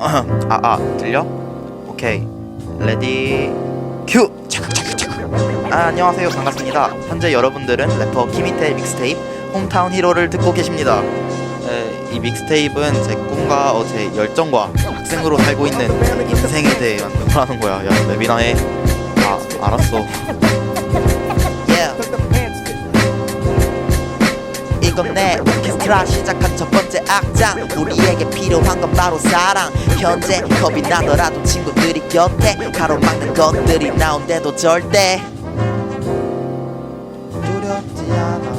아, 아, 들려? 오케이. 레디 큐! 아, 안녕하세요. 반갑습니다. 현재 여러분들은 래퍼 키미테의 믹스테이프 홈타운 히로를 듣고 계십니다. 에, 이 믹스테이프는 제 꿈과 어, 제 열정과 학생으로 살고 있는 인생에 대해 만든 거라는 거야. 야, 랩이나 해. 아, 알았어. 건내 오케스트라 시작한 첫 번째 악장 우리에게 필요한 건 바로 사랑 현재 겁이 나더라도 친구들이 곁에 가로막는 것들이 나온데도 절대 두렵지 않아.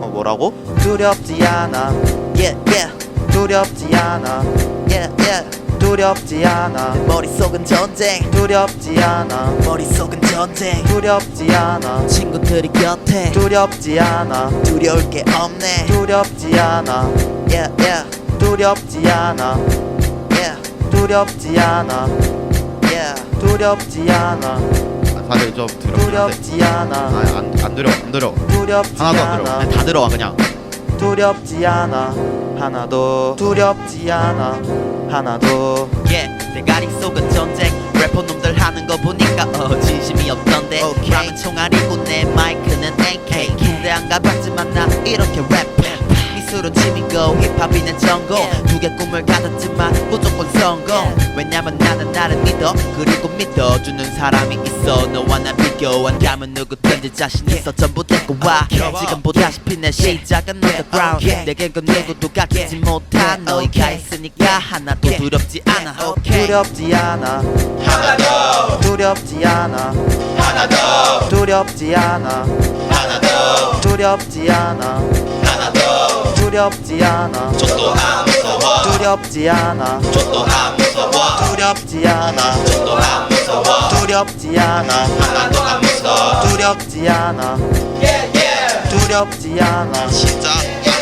어 뭐라고? 두렵지 않아. Yeah yeah. 두렵지 않아. Yeah yeah 두렵지 않아. 내 머릿속은 전쟁. 두렵지 않아. 머릿속은 전쟁. 두렵지 않아. 친구들이 곁에. 두렵지 않아. 두려울 게 없네. 두렵지 않아. Yeah yeah. 두렵지 않아. Yeah. 두렵지 않아. Yeah. 두렵지 않아. 아, 다들 좀. 두렵지 않아. 아안안 들어 안 들어. 두렵지 하나도 안 그냥 다 들어와 그냥. 두렵지 않아. 하나도 두렵지 않아. 하나도. yeah, 대가리 속은 전쟁. 래퍼 놈들 하는 거 보니까 어 진심이 없던데. 오케이. 람은 총알이고 내 마이크는 AK. 군대 안 가봤지만 나 이렇게 랩 해 미술은 취미고 힙합이는 전공. 두 개 꿈을 가졌지만 무조건 성공. 왜냐면 나는 나를 믿어 그리고 믿어주는 사람이 있어. 너와 나 비교한다면 누구든지 자신 있어. 전부 데리고 와. 지금 보다시피 내 시작은 underground. 내겐 그 누구도 갖지 못한 너희가 있으니까 하나도 두렵지 않아. 두렵지 않아. 하나도 두렵지 않아. 하나도 두렵지 않아. 하나도 두렵지 않아. 하나도 두렵지 않아. 저도 안 무서워 두렵지 않아. 저도 안 무서워 두렵지 않아. 저도 안 무서워 두렵지 않아. 하나도 안 무서워 두렵지 않아. 두렵지 않아. 진짜 안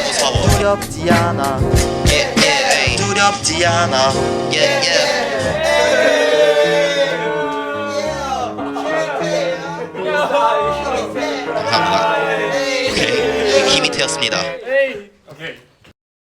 무서워. 두렵지 않아. Yeah, yeah, 두렵지 않아. Yeah, yeah. 감사합니다. 오케이. 힘이 되었습니다 Okay.